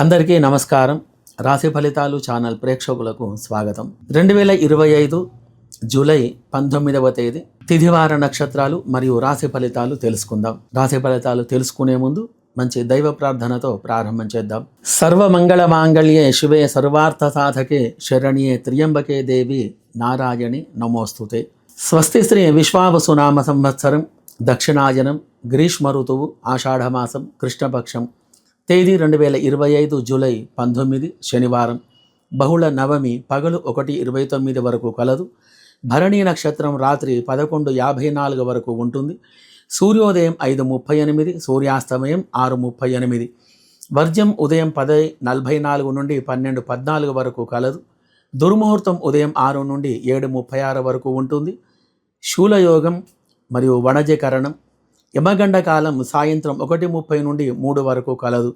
అందరికీ నమస్కారం. రాశి ఫలితాలు ఛానల్ ప్రేక్షకులకు స్వాగతం. రెండు వేల ఇరవై ఐదు జూలై పంతొమ్మిదవ తేదీ తిథివార నక్షత్రాలు మరియు రాశి ఫలితాలు తెలుసుకుందాం. రాశి ఫలితాలు తెలుసుకునే ముందు మంచి దైవ ప్రార్థనతో ప్రారంభం చేద్దాం. సర్వమంగళ మాంగళ్యే శివే సర్వార్థ సాధకే శరణ్యే త్రియంబకే దేవి నారాయణి నమోస్తుతే. స్వస్తి శ్రీ విశ్వావసునామ సంవత్సరం దక్షిణాయనం గ్రీష్మ ఋతువు ఆషాఢమాసం కృష్ణపక్షం తేదీ రెండు వేల ఇరవై ఐదు జూలై పంతొమ్మిది శనివారం. బహుళ నవమి పగలు ఒకటి ఇరవై తొమ్మిది వరకు కలదు. భరణీ నక్షత్రం రాత్రి పదకొండు యాభై నాలుగు వరకు ఉంటుంది. సూర్యోదయం ఐదు ముప్పై ఎనిమిది సూర్యాస్తమయం ఆరు ముప్పై ఎనిమిది. వర్జ్యం ఉదయం పదై నలభై నాలుగు నుండి పన్నెండు పద్నాలుగు వరకు కలదు. దుర్ముహూర్తం ఉదయం ఆరు నుండి ఏడు ముప్పై ఆరు వరకు ఉంటుంది. శూలయోగం మరియు వణజీకరణం యమగండ కాలం సాయంత్రం ఒకటి ముప్పై నుండి మూడు వరకు కలదు.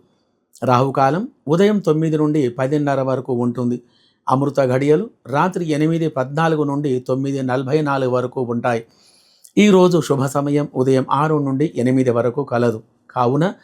రాహుకాలం ఉదయం తొమ్మిది నుండి పదిన్నర వరకు ఉంటుంది. అమృత ఘడియలు రాత్రి ఎనిమిది పద్నాలుగు నుండి తొమ్మిది నలభై నాలుగు వరకు ఉంటాయి. ఈరోజు శుభ సమయం ఉదయం ఆరు నుండి ఎనిమిది వరకు కలదు. కావున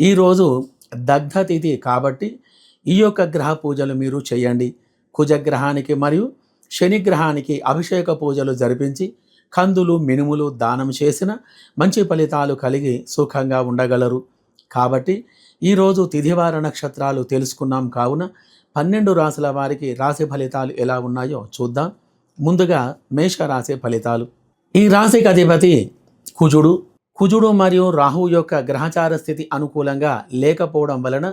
ఈరోజు దగ్ధ తిథి కాబట్టి ఈ యొక్క గ్రహ పూజలు మీరు చేయండి. కుజగ్రహానికి మరియు శనిగ్రహానికి అభిషేక పూజలు జరిపించి కందులు మినుములు దానం చేసిన మంచి ఫలితాలు కలిగి సుఖంగా ఉండగలరు. కాబట్టి ఈరోజు తిథివార నక్షత్రాలు తెలుసుకున్నాం కావున పన్నెండు రాశుల వారికి రాశి ఫలితాలు ఎలా ఉన్నాయో చూద్దాం. ముందుగా మేషరాశి ఫలితాలు. ఈ రాశికి అధిపతి కుజుడు. కుజుడు మరియు రాహు యొక్క గ్రహచార స్థితి అనుకూలంగా లేకపోవడం వలన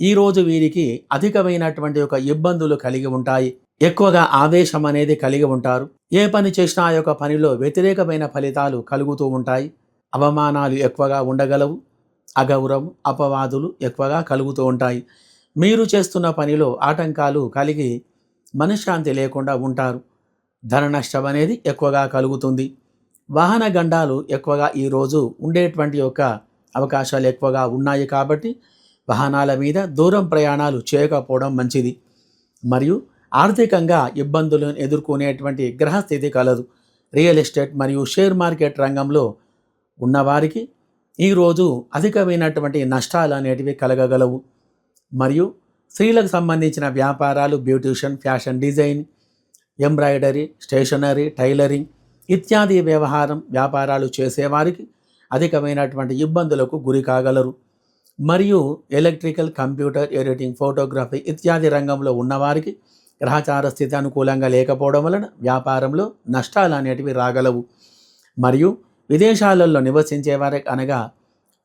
ఈరోజు వీరికి అధికమైనటువంటి ఒక ఇబ్బందులు కలిగి ఉంటాయి. ఎక్కువగా ఆవేశం అనేది కలిగి ఉంటారు. ఏ పని చేసినా ఆ యొక్క పనిలో వ్యతిరేకమైన ఫలితాలు కలుగుతూ ఉంటాయి. అవమానాలు ఎక్కువగా ఉండగలవు. అగౌరవం అపవాదులు ఎక్కువగా కలుగుతూ ఉంటాయి. మీరు చేస్తున్న పనిలో ఆటంకాలు కలిగి మనశ్శాంతి లేకుండా ఉంటారు. ధన నష్టం అనేది ఎక్కువగా కలుగుతుంది. వాహన గండాలు ఎక్కువగా ఈరోజు ఉండేటువంటి యొక్క అవకాశాలు ఎక్కువగా ఉన్నాయి కాబట్టి వాహనాల మీద దూరం ప్రయాణాలు చేయకపోవడం మంచిది. మరియు ఆర్థికంగా ఇబ్బందులను ఎదుర్కొనేటువంటి గ్రహస్థితి కలదు. రియల్ ఎస్టేట్ మరియు షేర్ మార్కెట్ రంగంలో ఉన్నవారికి ఈరోజు అధికమైనటువంటి నష్టాలు అనేటివి కలగగలవు. మరియు స్త్రీలకు సంబంధించిన వ్యాపారాలు beautician fashion design embroidery stationery tailoring ఇత్యాది వ్యవహారం వ్యాపారాలు చేసేవారికి అధికమైనటువంటి ఇబ్బందులకు గురి కాగలరు. మరియు ఎలక్ట్రికల్ కంప్యూటర్ ఎడిటింగ్ ఫోటోగ్రఫీ ఇత్యాది రంగంలో ఉన్నవారికి గ్రహచార స్థితి అనుకూలంగా లేకపోవడం వలన వ్యాపారంలో నష్టాలు అనేటివి రాగలవు. మరియు విదేశాలలో నివసించే వారికి అనగా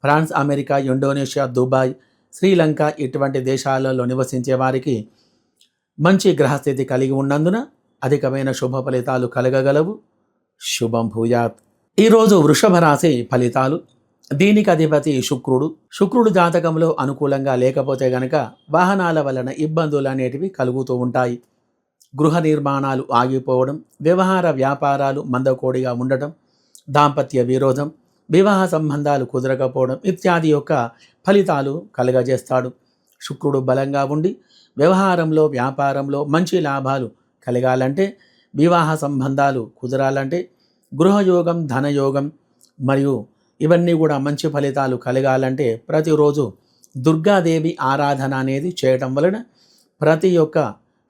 France America Indonesia Dubai Sri Lanka ఇటువంటి దేశాలలో నివసించే వారికి మంచి గ్రహస్థితి కలిగి ఉన్నందున అధికమైన శుభ ఫలితాలు కలగగలవు. శుభం భూయాత్. ఈరోజు వృషభ రాశి ఫలితాలు. దీనికి అధిపతి శుక్రుడు. శుక్రుడు జాతకంలో అనుకూలంగా లేకపోతే గనక వాహనాల వలన ఇబ్బందులు అనేటివి కలుగుతూ ఉంటాయి. గృహ నిర్మాణాలు ఆగిపోవడం వ్యవహార వ్యాపారాలు మందకోడిగా ఉండటం దాంపత్య విరోధం వివాహ సంబంధాలు కుదరకపోవడం ఇత్యాది యొక్క ఫలితాలు కలగజేస్తాడు. శుక్రుడు బలంగా ఉండి వ్యవహారంలో వ్యాపారంలో మంచి లాభాలు కలగాలంటే వివాహ సంబంధాలు కుదరాలంటే గృహయోగం ధనయోగం మరియు ఇవన్నీ కూడా మంచి ఫలితాలు కలగాలంటే ప్రతిరోజు దుర్గాదేవి ఆరాధన అనేది చేయటం వలన ప్రతి ఒక్క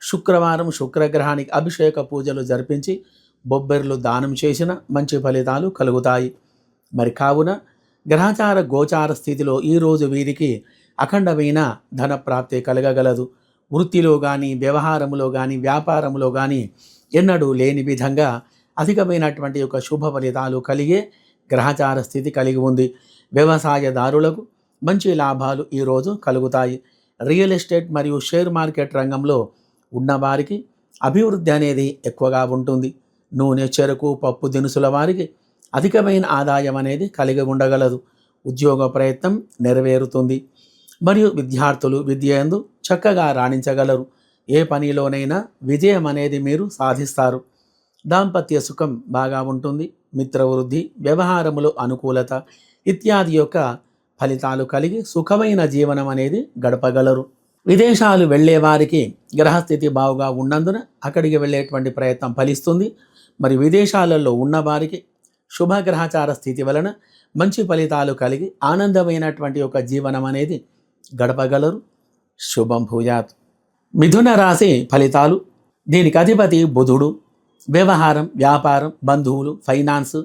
శుక్రవారం శుక్రగ్రహానికి అభిషేక పూజలు జరిపించి బొబ్బెర్లు దానం చేసిన మంచి ఫలితాలు కలుగుతాయి. మరి కావున గ్రహచార గోచార స్థితిలో ఈరోజు వీరికి అఖండమైన ధన ప్రాప్తి కలగగలదు. వృత్తిలో కానీ వ్యవహారంలో కానీ వ్యాపారంలో కానీ ఎన్నడూ లేని విధంగా అధికమైనటువంటి యొక్క శుభ ఫలితాలు కలిగే గ్రహచార స్థితి కలిగి ఉంది. వ్యవసాయదారులకు మంచి లాభాలు ఈరోజు కలుగుతాయి. రియల్ ఎస్టేట్ మరియు షేర్ మార్కెట్ రంగంలో ఉన్నవారికి అభివృద్ధి అనేది ఎక్కువగా ఉంటుంది. నూనె చెరకు పప్పు దినుసుల వారికి అధికమైన ఆదాయం అనేది కలిగి ఉండగలదు. ఉద్యోగ ప్రయత్నం నెరవేరుతుంది. మరియు విద్యార్థులు విద్యందు చక్కగా రాణించగలరు. ఏ పనిలోనైనా విజయం అనేది మీరు సాధిస్తారు. దాంపత్య సుఖం బాగా ఉంటుంది. మిత్రవృద్ధి వ్యవహారములో అనుకూలత ఇత్యాది యొక్క ఫలితాలు కలిగి సుఖమైన జీవనం అనేది గడపగలరు. విదేశాలు వెళ్ళే వారికి గ్రహస్థితి బాగుగా ఉన్నందున అక్కడికి వెళ్ళేటువంటి ప్రయత్నం ఫలిస్తుంది. మరి విదేశాలలో ఉన్నవారికి శుభగ్రహచార స్థితి వలన మంచి ఫలితాలు కలిగి ఆనందమైనటువంటి ఒక జీవనం అనేది గడపగలరు. శుభం భూయాత్. మిథున రాశి ఫలితాలు. దీనికి అధిపతి బుధుడు. వ్యవహారం వ్యాపారం బంధువులు ఫైనాన్స్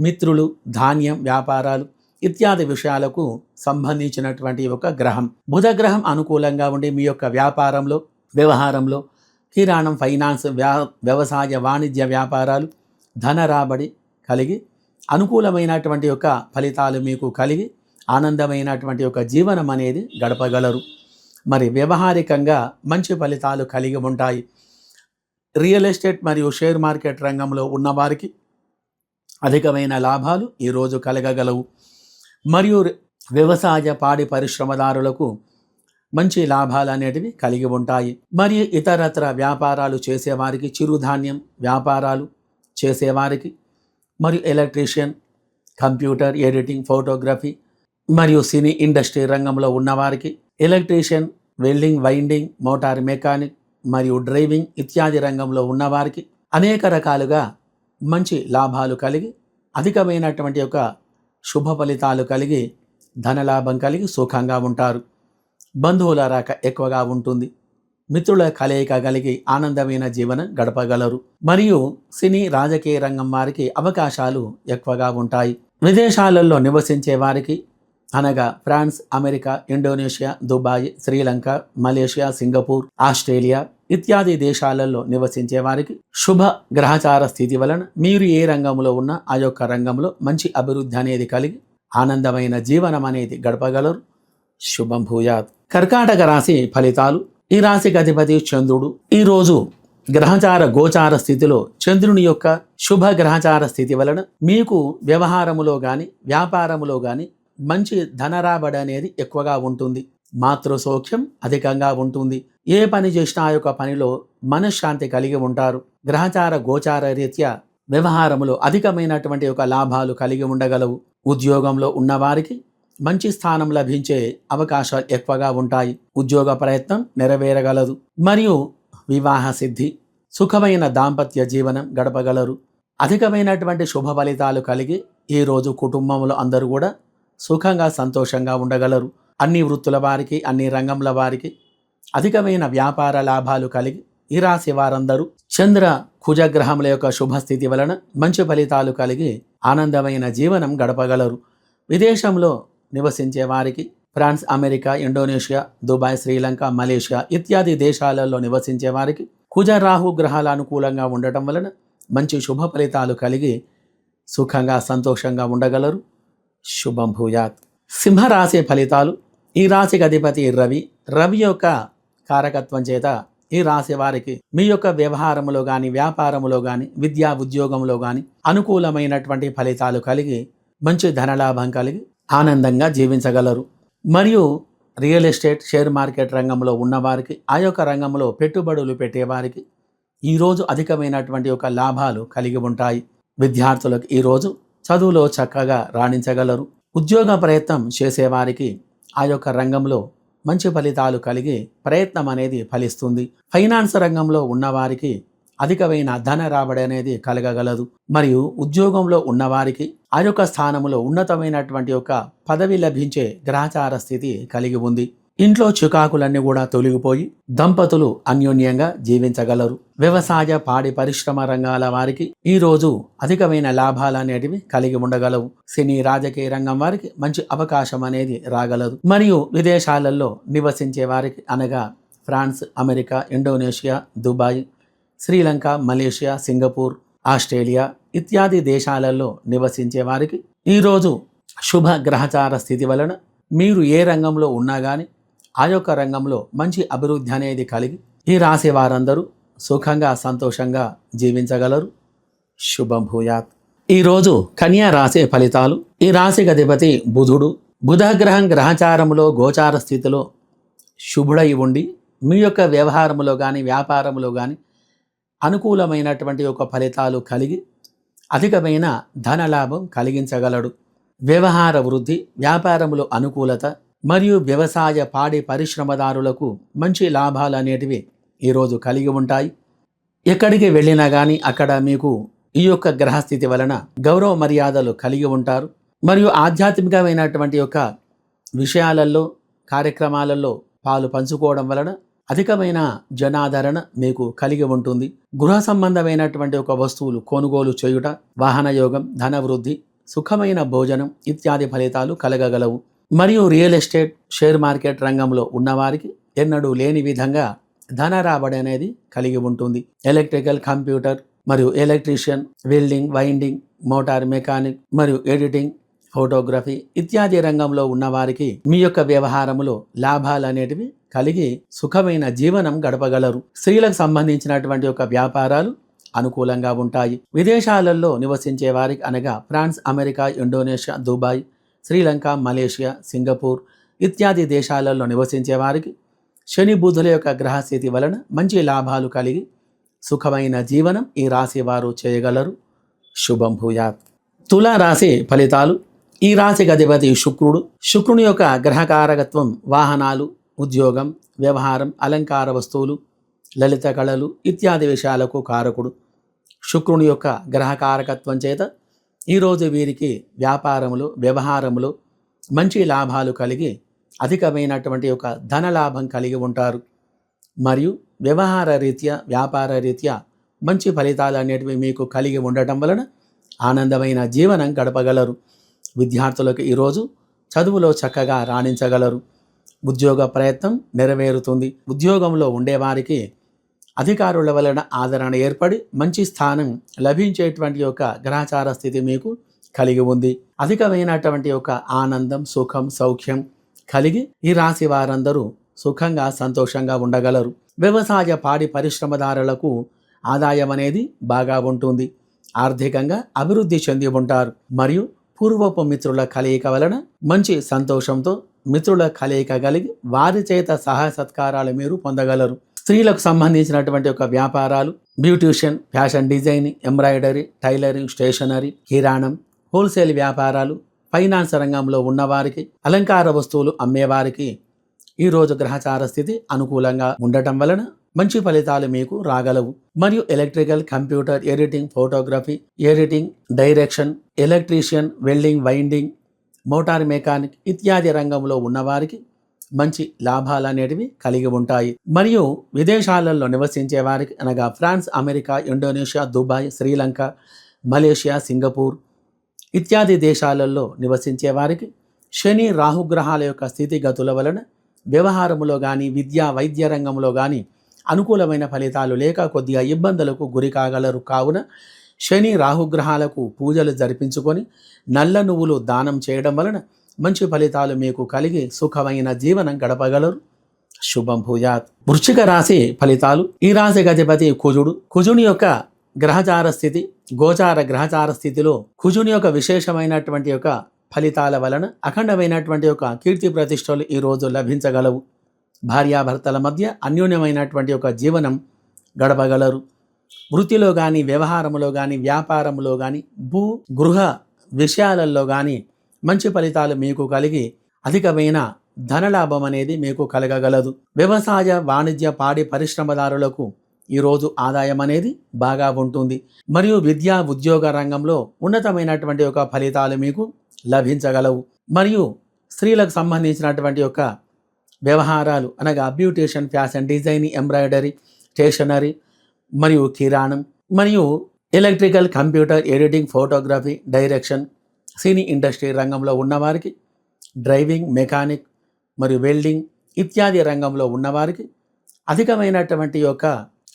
మిత్రులు ధాన్యం వ్యాపారాలు ఇత్యాది విషయాలకు సంబంధించినటువంటి ఒక గ్రహం. బుధ గ్రహం అనుకూలంగా ఉండి మీ యొక్క వ్యాపారంలో వ్యవహారంలో కిరాణం ఫైనాన్స్ వ్యా వ్యవసాయ వాణిజ్య వ్యాపారాలు ధన రాబడి కలిగి అనుకూలమైనటువంటి యొక్క ఫలితాలు మీకు కలిగి ఆనందమైనటువంటి ఒక జీవనం అనేది గడపగలరు. మరి వ్యవహారికంగా మంచి ఫలితాలు కలిగి ఉంటాయి. రియల్ ఎస్టేట్ మరియు షేర్ మార్కెట్ రంగంలో ఉన్నవారికి అధికమైన లాభాలు ఈరోజు కలగగలవు. మరియు వ్యవసాయ పాడి పరిశ్రమదారులకు మంచి లాభాలు అనేటివి కలిగి ఉంటాయి. మరియు ఇతరత్ర వ్యాపారాలు చేసేవారికి చిరుధాన్యం వ్యాపారాలు చేసేవారికి మరియు ఎలక్ట్రీషియన్ కంప్యూటర్ ఎడిటింగ్ ఫోటోగ్రఫీ మరియు సినీ ఇండస్ట్రీ రంగంలో ఉన్నవారికి electrician welding winding motor mechanic మరియు డ్రైవింగ్ ఇత్యాది రంగంలో ఉన్నవారికి అనేక రకాలుగా మంచి లాభాలు కలిగి అధికమైనటువంటి యొక్క శుభ ఫలితాలు కలిగి ధనలాభం కలిగి సుఖంగా ఉంటారు. బంధువుల రాక ఎక్కువగా ఉంటుంది. మిత్రుల కలయిక కలిగి ఆనందమైన జీవనం గడపగలరు. మరియు సినీ రాజకీయ రంగం వారికి అవకాశాలు ఎక్కువగా ఉంటాయి. విదేశాలలో నివసించే వారికి అనగా France America Indonesia Dubai Sri Lanka Malaysia Singapore Australia ఇత్యాది దేశాలలో నివసించే వారికి శుభ గ్రహచార స్థితి వలన మీరు ఏ రంగంలో ఉన్నా ఆ యొక్క రంగంలో మంచి అభివృద్ధి అనేది కలిగి ఆనందమైన జీవనం అనేది గడపగలరు. శుభం భూయాత్. కర్కాటక రాశి ఫలితాలు. ఈ రాశికి అధిపతి చంద్రుడు. ఈరోజు గ్రహచార గోచార స్థితిలో చంద్రుని యొక్క శుభ గ్రహచార స్థితి వలన మీకు వ్యవహారములో గాని వ్యాపారములో గాని మంచి ధనరాబడి అనేది ఎక్కువగా ఉంటుంది. మాతృ సౌఖ్యం అధికంగా ఉంటుంది. ఏ పని చేసినా ఆ యొక్క పనిలో మనశ్శాంతి కలిగి ఉంటారు. గ్రహచార గోచార రీత్యా వ్యవహారములో అధికమైనటువంటి ఒక లాభాలు కలిగి ఉండగలవు. ఉద్యోగంలో ఉన్నవారికి మంచి స్థానం లభించే అవకాశాలు ఎక్కువగా ఉంటాయి. ఉద్యోగ ప్రయత్నం నెరవేరగలదు. మరియు వివాహ సిద్ధి సుఖమైన దాంపత్య జీవనం గడపగలరు. అధికమైనటువంటి శుభ ఫలితాలు కలిగి ఈరోజు కుటుంబంలో అందరూ కూడా సుఖంగా సంతోషంగా ఉండగలరు. అన్ని వృత్తుల వారికి అన్ని రంగంల వారికి అధికమైన వ్యాపార లాభాలు కలిగి ఈ రాశి వారందరూ చంద్ర కుజగ్రహముల యొక్క శుభస్థితి వలన మంచి ఫలితాలు కలిగి ఆనందమైన జీవనం గడపగలరు. విదేశంలో నివసించే వారికి France America Indonesia Dubai Sri Lanka Malaysia ఇత్యాది దేశాలలో నివసించే వారికి కుజ రాహు గ్రహాలు అనుకూలంగా ఉండటం వలన మంచి శుభ ఫలితాలు కలిగి సుఖంగా సంతోషంగా ఉండగలరు. శుభం భూయాత్. సింహరాశి ఫలితాలు. ఈ రాశికి అధిపతి రవి. రవి యొక్క కారకత్వం చేత ఈ రాశి వారికి మీ యొక్క వ్యవహారములో కానీ వ్యాపారములో కానీ విద్యా ఉద్యోగంలో కానీ అనుకూలమైనటువంటి ఫలితాలు కలిగి మంచి ధనలాభం కలిగి ఆనందంగా జీవించగలరు. మరియు రియల్ ఎస్టేట్ షేర్ మార్కెట్ రంగంలో ఉన్నవారికి ఆ యొక్క రంగంలో పెట్టుబడులు పెట్టేవారికి ఈరోజు అధికమైనటువంటి ఒక లాభాలు కలిగి ఉంటాయి. విద్యార్థులకు ఈరోజు చదువులో చక్కగా రాణించగలరు. ఉద్యోగ ప్రయత్నం చేసేవారికి ఆ యొక్క రంగంలో మంచి ఫలితాలు కలిగి ప్రయత్నం అనేది ఫలిస్తుంది. ఫైనాన్స్ రంగంలో ఉన్నవారికి అధికమైన ధన రాబడి అనేది కలగగలదు. మరియు ఉద్యోగంలో ఉన్నవారికి ఆ యొక్క స్థానంలో ఉన్నతమైనటువంటి ఒక పదవి లభించే గ్రహచార స్థితి కలిగి ఉంది. ఇంట్లో చికాకులన్నీ కూడా తొలగిపోయి దంపతులు అన్యోన్యంగా జీవించగలరు. వ్యవసాయ పాడి పరిశ్రమ రంగాల వారికి ఈ రోజు అధికమైన లాభాలు అనేటివి కలిగి ఉండగలవు. సినీ రాజకీయ రంగం వారికి మంచి అవకాశం అనేది రాగలదు. మరియు విదేశాలలో నివసించే వారికి అనగా France America Indonesia Dubai Sri Lanka Malaysia Singapore Australia ఇత్యాది దేశాలలో నివసించే వారికి ఈరోజు శుభ గ్రహచార స్థితి వలన మీరు ఏ రంగంలో ఉన్నా కానీ ఆ యొక్క రంగంలో మంచి అభివృద్ధి అనేది కలిగి ఈ రాశి వారందరూ సుఖంగా సంతోషంగా జీవించగలరు. శుభం భూయాత్. ఈరోజు కన్యా రాశి ఫలితాలు. ఈ రాశికి అధిపతి బుధుడు. బుధగ్రహం గ్రహచారంలో గోచార స్థితిలో శుభుడై ఉండి మీ యొక్క వ్యవహారములో కానీ వ్యాపారములో కానీ అనుకూలమైనటువంటి ఒక ఫలితాలు కలిగి అధికమైన ధనలాభం కలిగించగలడు. వ్యవహార వృద్ధి వ్యాపారములో అనుకూలత మరియు వ్యవసాయ పాడి పరిశ్రమదారులకు మంచి లాభాలు అనేటివి ఈరోజు కలిగి ఉంటాయి. ఎక్కడికి వెళ్ళినా కానీ అక్కడ మీకు ఈ యొక్క గ్రహస్థితి వలన గౌరవ మర్యాదలు కలిగి ఉంటారు. మరియు ఆధ్యాత్మికమైనటువంటి యొక్క విషయాలలో కార్యక్రమాలలో పాలు పంచుకోవడం వలన అధికమైన జనాదరణ మీకు కలిగి ఉంటుంది. గృహ సంబంధమైనటువంటి ఒక వస్తువులు కొనుగోలు చేయుట వాహనయోగం ధన వృద్ధి సుఖమైన భోజనం ఇత్యాది ఫలితాలు కలగగలవు. మరియు రియల్ ఎస్టేట్ షేర్ మార్కెట్ రంగంలో ఉన్నవారికి ఎన్నడూ లేని విధంగా ధన రాబడి అనేది కలిగి ఉంటుంది. ఎలక్ట్రికల్ కంప్యూటర్ మరియు electrician welding winding motor mechanic మరియు ఎడిటింగ్ ఫోటోగ్రఫీ ఇత్యాది రంగంలో ఉన్నవారికి మీ యొక్క వ్యవహారములో లాభాలు అనేటివి కలిగి సుఖమైన జీవనం గడపగలరు. స్త్రీలకు సంబంధించినటువంటి ఒక వ్యాపారాలు అనుకూలంగా ఉంటాయి. విదేశాలలో నివసించే వారికి అనగా France America Indonesia Dubai Sri Lanka Malaysia Singapore ఇత్యాది దేశాలలో నివసించే వారికి శని బుధుల యొక్క గ్రహస్థితి వలన మంచి లాభాలు కలిగి సుఖమైన జీవనం ఈ రాశి వారు చేయగలరు. శుభం భూయాత్. తులా రాశి ఫలితాలు ఈ రాశికి అధిపతి శుక్రుడు. శుక్రుని యొక్క గ్రహకారకత్వం వాహనాలు ఉద్యోగం వ్యవహారం అలంకార వస్తువులు లలిత కళలు ఇత్యాది విషయాలకు కారకుడు. శుక్రుని యొక్క గ్రహకారకత్వం చేత ఈరోజు వీరికి వ్యాపారములు వ్యవహారములు మంచి లాభాలు కలిగి అధికమైనటువంటి ఒక ధన లాభం కలిగి ఉంటారు. మరియు వ్యవహార రీత్యా వ్యాపార రీత్యా మంచి ఫలితాలు అనేటివి మీకు కలిగి ఉండటం వలన ఆనందమైన జీవనం గడపగలరు. విద్యార్థులకు ఈరోజు చదువులో చక్కగా రాణించగలరు. ఉద్యోగ ప్రయత్నం నెరవేరుతుంది. ఉద్యోగంలో ఉండేవారికి అధికారుల వలన ఆదరణ ఏర్పడి మంచి స్థానం లభించేటువంటి యొక్క గ్రహచార స్థితి మీకు కలిగి ఉంది. అధికమైనటువంటి యొక్క ఆనందం సుఖం సౌఖ్యం కలిగి ఈ రాశి వారందరూ సుఖంగా సంతోషంగా ఉండగలరు. వ్యవసాయ పాడి పరిశ్రమదారులకు ఆదాయం అనేది బాగా ఉంటుంది. ఆర్థికంగా అభివృద్ధి చెంది ఉంటారు. మరియు పూర్వపు మిత్రుల కలయిక వలన మంచి సంతోషంతో మిత్రుల కలయిక కలిగి వారి చేత సహాయ సత్కారాలు మీరు పొందగలరు. స్త్రీలకు సంబంధించినటువంటి ఒక వ్యాపారాలు beautician fashion designing embroidery tailoring stationery కిరాణం హోల్సేల్ వ్యాపారాలు ఫైనాన్స్ రంగంలో ఉన్నవారికి అలంకార వస్తువులు అమ్మేవారికి ఈరోజు గ్రహచార స్థితి అనుకూలంగా ఉండటం వలన మంచి ఫలితాలు మీకు రాగలవు. మరియు electrical computer editing photography editing direction electrician welding winding motor mechanic ఇత్యాది రంగంలో ఉన్నవారికి మంచి లాభాలు అనేటివి కలిగి ఉంటాయి. మరియు విదేశాలలో నివసించే వారికి అనగా France America Indonesia Dubai Sri Lanka Malaysia Singapore ఇత్యాది దేశాలలో నివసించే వారికి శని రాహుగ్రహాల యొక్క స్థితిగతుల వలన వ్యవహారములో కానీ విద్యా వైద్య రంగంలో కానీ అనుకూలమైన ఫలితాలు లేక కొద్దిగా ఇబ్బందులకు గురి కాగలరు కావున శని రాహుగ్రహాలకు పూజలు జరిపించుకొని నల్ల నువ్వులు దానం చేయడం వలన మంచి ఫలితాలు మీకు కలిగి సుఖమైన జీవనం గడపగలరు. శుభం భూజాత్ వృశ్చిక రాశి ఫలితాలు. ఈ రాశి గజపతి కుజుడు. కుజుని యొక్క గ్రహచార స్థితి గోచార గ్రహచార స్థితిలో కుజుని యొక్క విశేషమైనటువంటి యొక్క ఫలితాల వలన అఖండమైనటువంటి యొక్క కీర్తి ప్రతిష్టలు ఈరోజు లభించగలవు. భార్యాభర్తల మధ్య అన్యోన్యమైనటువంటి ఒక జీవనం గడపగలరు. వృత్తిలో కానీ వ్యవహారంలో కానీ వ్యాపారంలో కానీ భూ గృహ విషయాలలో కానీ మంచి ఫలితాలు మీకు కలిగి అధికమైన ధనలాభం అనేది మీకు కలగగలదు. వ్యవసాయ వాణిజ్య పాడి పరిశ్రమదారులకు ఈరోజు ఆదాయం అనేది బాగా ఉంటుంది. మరియు విద్యా ఉద్యోగ రంగంలో ఉన్నతమైనటువంటి ఒక ఫలితాలు మీకు లభించగలవు. మరియు స్త్రీలకు సంబంధించినటువంటి యొక్క వ్యవహారాలు అనగా beautician fashion designing embroidery stationery మరియు కిరాణం మరియు electrical computer editing photography direction cine industry రంగంలో ఉన్నవారికి డ్రైవింగ్ మెకానిక్ మరియు వెల్డింగ్ ఇత్యాది రంగంలో ఉన్నవారికి అధికమైనటువంటి యొక్క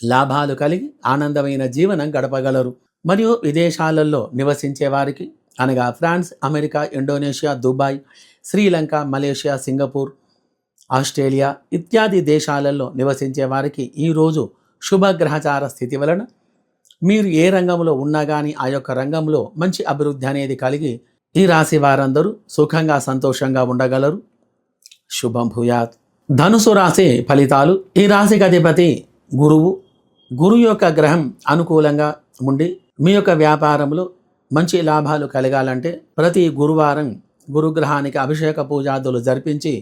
లాభాలు కలిగి ఆనందమైన జీవనం గడపగలరు. మరియు విదేశాలలో నివసించే వారికి అనగా France America Indonesia Dubai Sri Lanka Malaysia Singapore Australia ఇత్యాది దేశాలలో నివసించే వారికి ఈరోజు శుభగ్రహచార స్థితి వలన మీరు ఏ రంగంలో ఉన్నా కానీ ఆ యొక్క రంగంలో మంచి అభివృద్ధి అనేది కలిగి ఈ రాశి వారందరూ సుఖంగా సంతోషంగా ఉండగలరు. శుభం భూయాత్. ధనుసు రాశి ఫలితాలు. ఈ రాశికి అధిపతి గురువు. గురు యొక్క గ్రహం అనుకూలంగా ఉండి మీ యొక్క వ్యాపారంలో మంచి లాభాలు కలగాలంటే ప్రతి గురువారం గురుగ్రహానికి అభిషేక పూజాదులు జరిపించి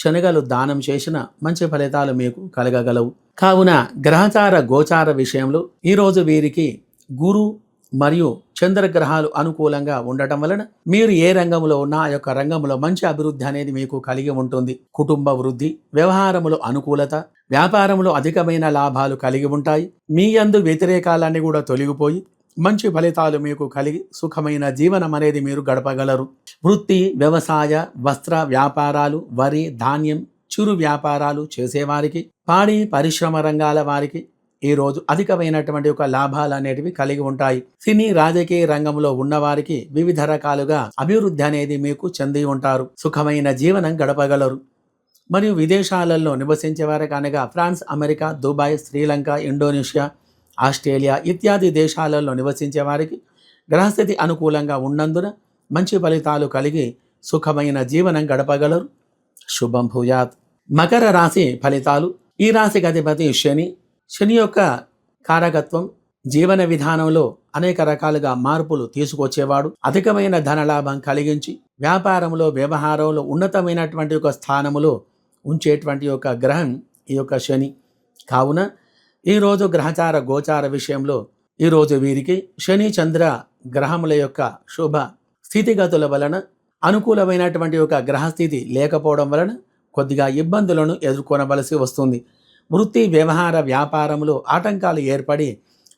శనగలు దానం చేసిన మంచి ఫలితాలు మీకు కలగగలవు. కావున గ్రహచార గోచార విషయంలో ఈరోజు వీరికి గురు మరియు చంద్రగ్రహాలు అనుకూలంగా ఉండటం వలన మీరు ఏ రంగంలో ఉన్నా ఆ యొక్క రంగంలో మంచి అభివృద్ధి అనేది మీకు కలిగి ఉంటుంది. కుటుంబ వృద్ధి వ్యవహారములో అనుకూలత వ్యాపారంలో అధికమైన లాభాలు కలిగి ఉంటాయి. మీ యందు వ్యతిరేకాలన్నీ కూడా తొలగిపోయి మంచి ఫలితాలు మీకు కలిగి సుఖమైన జీవనం అనేది మీరు గడపగలరు. వృత్తి వ్యవసాయ వస్త్ర వ్యాపారాలు వరి ధాన్యం చిరు వ్యాపారాలు చేసేవారికి పాడి పరిశ్రమ రంగాల వారికి ఈ రోజు అధికమైనటువంటి ఒక లాభాలు అనేటివి కలిగి ఉంటాయి. సినీ రాజకీయ రంగంలో ఉన్నవారికి వివిధ రకాలుగా అభివృద్ధి అనేది మీకు చెంది ఉంటారు. సుఖమైన జీవనం గడపగలరు. మరియు విదేశాలలో నివసించే వారికి అనగా France America Dubai Sri Lanka Indonesia Australia ఇత్యాది దేశాలలో నివసించే వారికి గ్రహస్థితి అనుకూలంగా ఉన్నందున మంచి ఫలితాలు కలిగి సుఖమైన జీవనం గడపగలరు. శుభం భూయాత్. మకర రాశి ఫలితాలు. ఈ రాశికి అధిపతి శని. శని యొక్క కారకత్వం జీవన విధానంలో అనేక రకాలుగా మార్పులు తీసుకొచ్చేవాడు. అధికమైన ధనలాభం కలిగించి వ్యాపారంలో వ్యవహారంలో ఉన్నతమైనటువంటి ఒక స్థానములో ఉంచేటువంటి యొక్క గ్రహం ఈ యొక్క శని. కావున ఈరోజు గ్రహచార గోచార విషయంలో ఈరోజు వీరికి శని చంద్ర గ్రహముల యొక్క శుభ స్థితిగతుల వలన అనుకూలమైనటువంటి ఒక గ్రహస్థితి లేకపోవడం వలన కొద్దిగా ఇబ్బందులను ఎదుర్కొనవలసి వస్తుంది. వృత్తి వ్యవహార వ్యాపారంలో ఆటంకాలు ఏర్పడి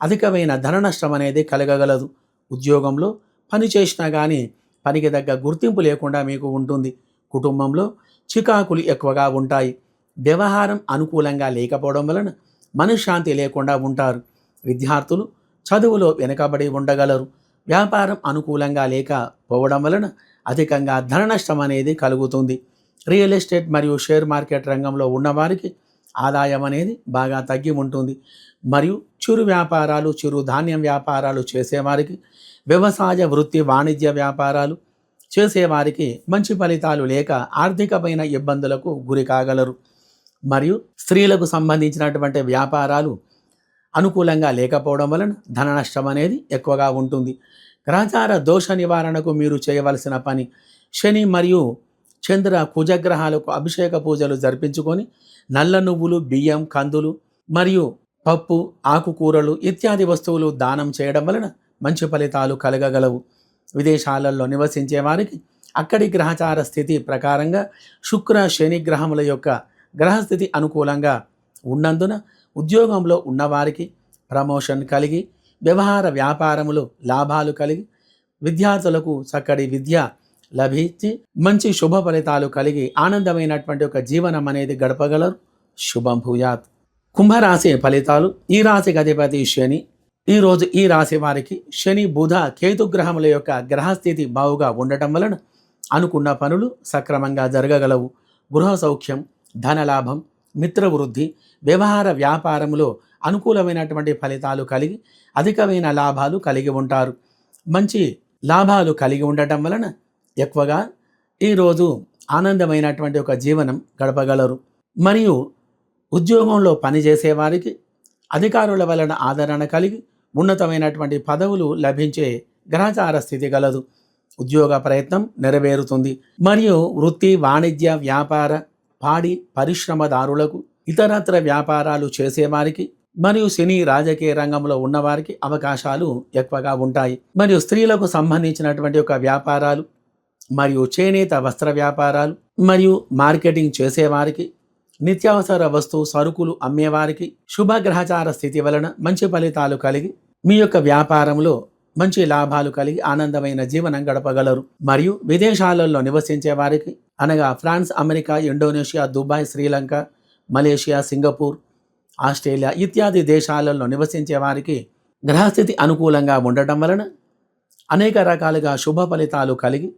అధికమైన ధన నష్టం అనేది కలగగలదు. ఉద్యోగంలో పని చేసినా కానీ పనికి తగ్గ గుర్తింపు లేకుండా మీకు ఉంటుంది. కుటుంబంలో చికాకులు ఎక్కువగా ఉంటాయి. వ్యవహారం అనుకూలంగా లేకపోవడం వలన మనశ్శాంతి లేకుండా ఉంటారు. విద్యార్థులు చదువులో వెనుకబడి ఉండగలరు. వ్యాపారం అనుకూలంగా లేకపోవడం వలన అధికంగా ధన నష్టం అనేది కలుగుతుంది. రియల్ ఎస్టేట్ మరియు షేర్ మార్కెట్ రంగంలో ఉన్నవారికి ఆదాయం అనేది బాగా తగ్గి ఉంటుంది. మరియు చిరు వ్యాపారాలు చిరు ధాన్యం వ్యాపారాలు చేసేవారికి వ్యవసాయ వృత్తి వాణిజ్య వ్యాపారాలు చేసేవారికి మంచి ఫలితాలు లేక ఆర్థికమైన ఇబ్బందులకు గురి కాగలరు. మరియు స్త్రీలకు సంబంధించినటువంటి వ్యాపారాలు అనుకూలంగా లేకపోవడం వలన ధన నష్టం అనేది ఎక్కువగా ఉంటుంది. గ్రహచార దోష నివారణకు మీరు చేయవలసిన పని శని మరియు చంద్ర కుజగ్రహాలకు అభిషేక పూజలు జరిపించుకొని నల్ల నువ్వులు బియ్యం కందులు మరియు పప్పు ఆకుకూరలు ఇత్యాది వస్తువులు దానం చేయడం వలన మంచి ఫలితాలు కలగగలవు. విదేశాలలో నివసించే వారికి అక్కడి గ్రహచార స్థితి ప్రకారంగా శుక్ర శని గ్రహముల యొక్క గ్రహస్థితి అనుకూలంగా ఉన్నందున ఉద్యోగంలో ఉన్నవారికి ప్రమోషన్ కలిగి వ్యవహార వ్యాపారములు లాభాలు కలిగి విద్యార్థులకు చక్కటి విద్య లభించి మంచి శుభ ఫలితాలు కలిగి ఆనందమైనటువంటి ఒక జీవనం అనేది గడపగలరు. శుభం భూయాత్. కుంభరాశి ఫలితాలు. ఈ రాశికి అధిపతి శని. ఈరోజు ఈ రాశి వారికి శని బుధ కేతు గ్రహముల యొక్క గ్రహస్థితి బావుగా ఉండటం వలన అనుకున్న పనులు సక్రమంగా జరగగలవు. గృహ సౌఖ్యం ధనలాభం మిత్రవృద్ధి వ్యవహార వ్యాపారంలో అనుకూలమైనటువంటి ఫలితాలు కలిగి అధికమైన లాభాలు కలిగి ఉంటారు. మంచి లాభాలు కలిగి ఉండటం వలన ఎక్కువగా ఈరోజు ఆనందమైనటువంటి ఒక జీవనం గడపగలరు. మరియు ఉద్యోగంలో పనిచేసే వారికి అధికారుల వలన ఆదరణ కలిగి ఉన్నతమైనటువంటి పదవులు లభించే గ్రహచార స్థితి గలదు. ఉద్యోగ ప్రయత్నం నెరవేరుతుంది. మరియు వృత్తి వాణిజ్య వ్యాపార పాడి పరిశ్రమదారులకు ఇతరత్ర వ్యాపారాలు చేసేవారికి మరియు సినీ రాజకీయ రంగంలో ఉన్నవారికి అవకాశాలు ఎక్కువగా ఉంటాయి. మరియు స్త్రీలకు సంబంధించినటువంటి ఒక వ్యాపారాలు మరియు చేనేత వస్త్ర వ్యాపారాలు మరియు మార్కెటింగ్ చేసేవారికి నిత్యావసర వస్తువు సరుకులు అమ్మేవారికి శుభగ్రహచార స్థితి వలన మంచి ఫలితాలు కలిగి మీ యొక్క వ్యాపారంలో మంచి లాభాలు కలిగి ఆనందమైన జీవనం గడపగలరు. మరియు విదేశాలలో నివసించే వారికి అనగా France America Indonesia Dubai Sri Lanka Malaysia Singapore Australia ఇత్యాది దేశాలలో నివసించే వారికి గ్రహస్థితి అనుకూలంగా ఉండటం వలన అనేక రకాలుగా శుభ ఫలితాలు కలిగి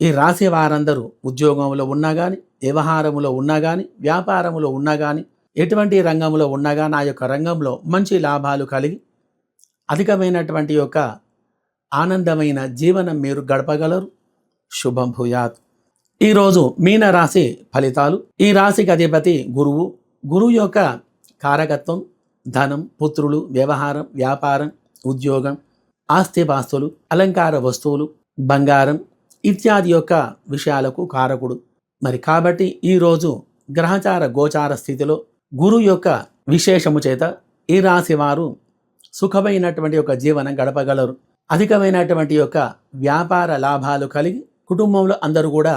ఈ రాశి వారందరూ ఉద్యోగంలో ఉన్నా కానీ వ్యవహారంలో ఉన్నా కానీ వ్యాపారంలో ఉన్నా కానీ ఎటువంటి రంగంలో ఉండగా నా యొక్క రంగంలో మంచి లాభాలు కలిగి అధికమైనటువంటి యొక్క ఆనందమైన జీవనం మీరు గడపగలరు. శుభం భూయాత్. ఈరోజు మీన రాశి ఫలితాలు. ఈ రాశికి అధిపతి గురువు. గురువు యొక్క కారకత్వం ధనం పుత్రులు వ్యవహారం వ్యాపారం ఉద్యోగం ఆస్తిపాస్తులు అలంకార వస్తువులు బంగారం ఇత్యాది యొక్క విషయాలకు కారకుడు. మరి కాబట్టి ఈరోజు గ్రహచార గోచార స్థితిలో గురు యొక్క విశేషము చేత ఈ రాశి వారు సుఖమైనటువంటి యొక్క జీవనం గడపగలరు. అధికమైనటువంటి యొక్క వ్యాపార లాభాలు కలిగి కుటుంబంలో అందరూ కూడా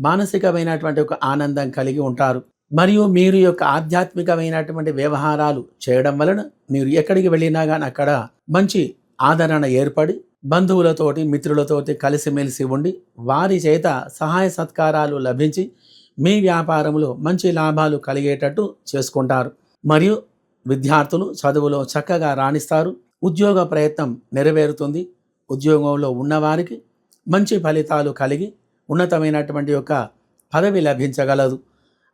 మానసికమైనటువంటి ఒక ఆనందం కలిగి ఉంటారు. మరియు మీరు యొక్క ఆధ్యాత్మికమైనటువంటి వ్యవహారాలు చేయడం వలన మీరు ఎక్కడికి వెళ్ళినా కానీ అక్కడ మంచి ఆదరణ ఏర్పడి బంధువులతోటి మిత్రులతోటి కలిసిమెలిసి ఉండి వారి చేత సహాయ సత్కారాలు లభించి మీ వ్యాపారంలో మంచి లాభాలు కలిగేటట్టు చేసుకుంటారు. మరియు విద్యార్థులు చదువులో చక్కగా రాణిస్తారు. ఉద్యోగ ప్రయత్నం నెరవేరుతుంది. ఉద్యోగంలో ఉన్నవారికి మంచి ఫలితాలు కలిగి ఉన్నతమైనటువంటి యొక్క పదవి లభించగలదు.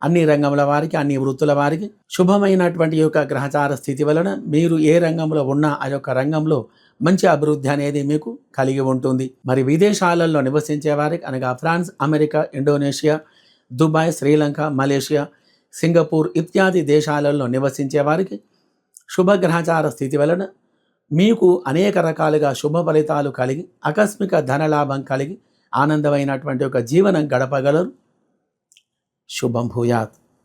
అన్ని రంగముల వారికి అన్ని వృత్తుల వారికి శుభమైనటువంటి యొక్క గ్రహచార స్థితి వలన మీరు ఏ రంగంలో ఉన్నా ఆ యొక్క రంగంలో మంచి అభివృద్ధి అనేది మీకు కలిగి ఉంటుంది. మరి విదేశాలలో నివసించే వారికి అనగా France America Indonesia Dubai Sri Lanka Malaysia Singapore ఇత్యాది దేశాలలో నివసించే వారికి శుభగ్రహచార స్థితి వలన మీకు అనేక రకాలుగా శుభ ఫలితాలు కలిగి ఆకస్మిక ధనలాభం కలిగి ఆనందమైనటువంటి ఒక జీవనం గడపగలరు. శుభం భూయాత్.